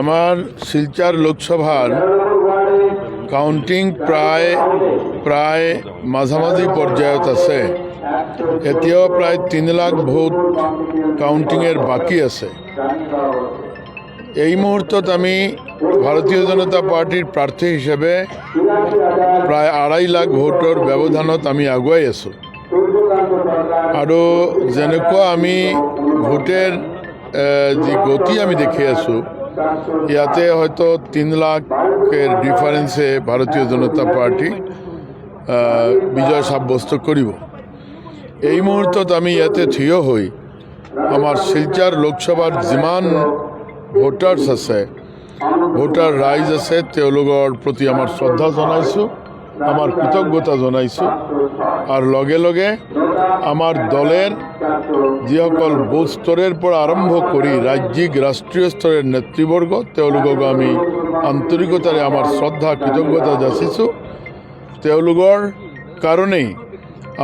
আমার শিলচার লোকসভার কাউন্টিং প্ৰায় প্ৰায় মাঝামাঝি পৰ্যায়ত আছে। এতিয়াও প্ৰায় তিনি লাখ ভোট কাউন্টিংয়ের বাকি আছে। এই মুহূর্তত আমি ভারতীয় জনতা পাৰ্টিৰ প্ৰাৰ্থী হিচাপে প্ৰায় আঢ়াই লাখ ভোটৰ ব্যৱধানত আমি আগুৱাই আছোঁ। আৰু যেনেকুৱা আমি ভোটের যি গতি আমি দেখি আছোঁ, ইয়াতে হয়তো তিন লাখের ডিফারেন্সে ভারতীয় জনতা পার্টি বিজয় সাব্যস্ত কৰিব। এই মুহূৰ্তত আমি ইয়াতে থিয় হৈ আমাৰ শিলচাৰ লোকসভাৰ যিমান ভোটাৰ্ছ আছে ভোটাৰ ৰাইজ আছে, তেওঁলোকৰ প্ৰতি আমাৰ শ্ৰদ্ধা জনাইছোঁ। আমাৰ কৃতজ্ঞতা জনাইছোঁ। আৰু লগে লগে আমাৰ দলের যিসকল বুথ স্তরের পৰা আৰম্ভ কৰি ৰাজ্যিক, ৰাষ্ট্ৰীয় স্তৰৰ নেতৃবৰ্গ তেওঁলোকক আমি আন্তৰিকতাৰে আমাৰ শ্ৰদ্ধা, কৃতজ্ঞতা যাচিছোঁ। তেওঁলোকৰ কাৰণেই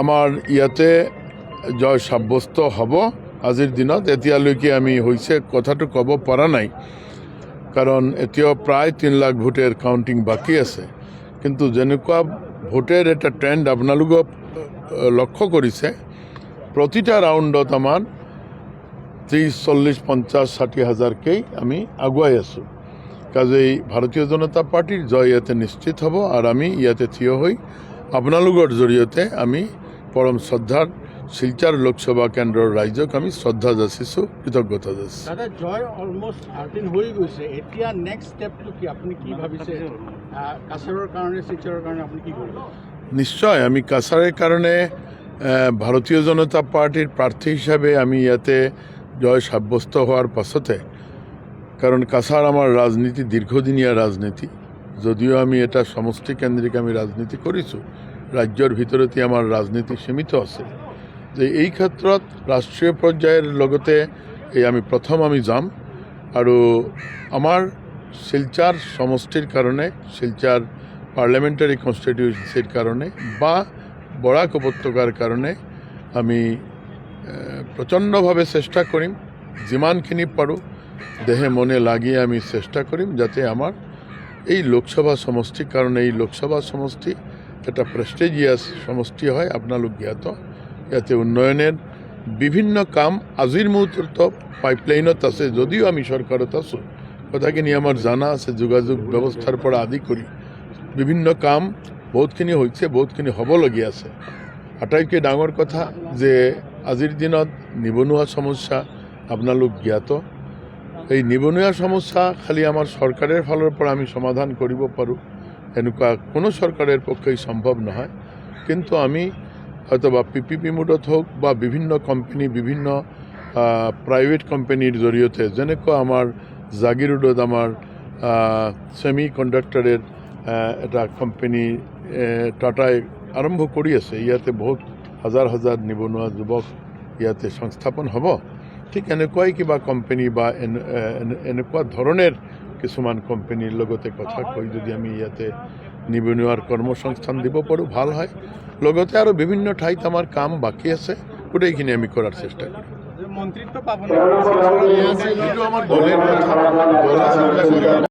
আমাৰ ইয়াতে জয় সাব্যস্ত হ'ব আজিৰ দিনত। এতিয়ালৈকে আমি হৈছে কথাটো ক'ব পৰা নাই। কাৰণ এতিয়াও প্ৰায় তিন লাখ ভোটের কাউন্টিং বাকী আছে। কিন্তু যেনেকুৱা ভোটের এটা ট্ৰেণ্ড আপোনালোকক লক্ষ্য কৰিছে, প্ৰতিটা ৰাউণ্ডত আমাৰ ত্ৰিছ, চল্লিছ, পঞ্চাছ, ষাঠি হাজাৰকেই আমি আগুৱাই আছোঁ। কাজেই ভাৰতীয় জনতা পাৰ্টীৰ জয় ইয়াতে নিশ্চিত হ'ব, আৰু আমি ইয়াতে থিয় হৈ আপোনালোকৰ জৰিয়তে আমি পৰম শ্ৰদ্ধাৰ শিলচাৰ লোকসভা কেন্দ্ৰৰ ৰাইজক আমি শ্ৰদ্ধা যাচিছোঁ কৃতজ্ঞতা যাচিছোঁ। দাদা জয় অলমষ্ট থাৰ্টিন হৈ গৈছে। এতিয়া নেক্সট ষ্টেপটো কি? আপুনি কি ভাবিছে? আহ, কাছাৰৰ কাৰণে শিলচৰৰ কাৰণে আপুনি কি কৰিব? নিশ্চয় আমি কাছারের কারণে ভারতীয় জনতা পার্টির প্রার্থী হিসাবে আমি ইয়াতে জয় সাব্যস্ত হওয়ার পাছতে কারণ কাছার আমার রাজনীতি দীর্ঘদিনীয়া রাজনীতি যদিও আমি এটা সমষ্টি কেন্দ্রিক আমি রাজনীতি কৰিছোঁ ৰাজ্যৰ ভিতৰতে আমাৰ ৰাজনীতি সীমিত আছে। যে এই ক্ষেত্ৰত ৰাষ্ট্ৰীয় পৰ্যায়ৰ লগতে এই আমি প্ৰথম আমি যাম আৰু আমাৰ শিলচাৰ সমষ্টিৰ কাৰণে, শিলচাৰ পাৰ্লামেণ্টাৰী কনষ্টিটিউয়েন্সিৰ কাৰণে বা বৰাক উপত্যকাৰ কাৰণে আমি প্ৰচণ্ডভাৱে চেষ্টা কৰিম। যিমানখিনি পাৰোঁ, দেহে মনে লাগি আমি চেষ্টা কৰিম যাতে আমাৰ এই লোকসভা সমষ্টিৰ কাৰণে, এই লোকসভা সমষ্টি এটা প্ৰেষ্টিজিয়াছ সমষ্টি হয়, আপোনালোক জ্ঞাত। ইয়াতে উন্নয়নের বিভিন্ন কাম আজিৰ মুহূৰ্তত পাইপলাইনত আছে, যদিও আমি চৰকাৰত আছোঁ। কথাখিনি আমাৰ জানা আছে, যোগাযোগ ব্যৱস্থাৰ পৰা আদি কৰি। বিভিন্ন কাম বহুতখিনি হৈছে, বহুতখিনি হ'বলগীয়া আছে। আটাইতকৈ ডাঙৰ কথা যে আজিৰ দিনত নিবনুৱা সমস্যা আপোনালোক জ্ঞাত। এই নিবনুৱা সমস্যা খালি আমাৰ চৰকাৰৰ ফালৰ পৰা আমি সমাধান কৰিব পাৰোঁ, এনেকুৱা কোনো চৰকাৰৰ পক্ষেই সম্ভৱ নহয়। কিন্তু আমি হয়তো বা পি পি পি মোডত হওক বা বিভিন্ন কোম্পানী বিভিন্ন প্ৰাইভেট কোম্পানীৰ জৰিয়তে, যেনেকুৱা আমাৰ জাগিৰোডত আমাৰ ছেমি কণ্ডাক্টৰৰ এটা কোম্পানী টাটাই আৰম্ভ কৰি আছে। ইয়াতে বহুত হাজাৰ হাজাৰ নিবনুৱা যুৱক ইয়াতে সংস্থাপন হ'ব। ঠিক এনেকুৱাই কিবা কোম্পানী বা এনে- এনে- এনেকুৱা ধৰণৰ কিছুমান কোম্পানীৰ লগতে কথা কৈ যদি আমি ইয়াতে নিবনুৱাৰ কৰ্মসংস্থান দিব পাৰোঁ ভালো হয়। লগতে আৰু বিভিন্ন ঠাইত আমাৰ কাম বাকী আছে গোটেইখিনি আমি কৰাৰ চেষ্টা কৰিম মন্ত্রিত্ব পাবো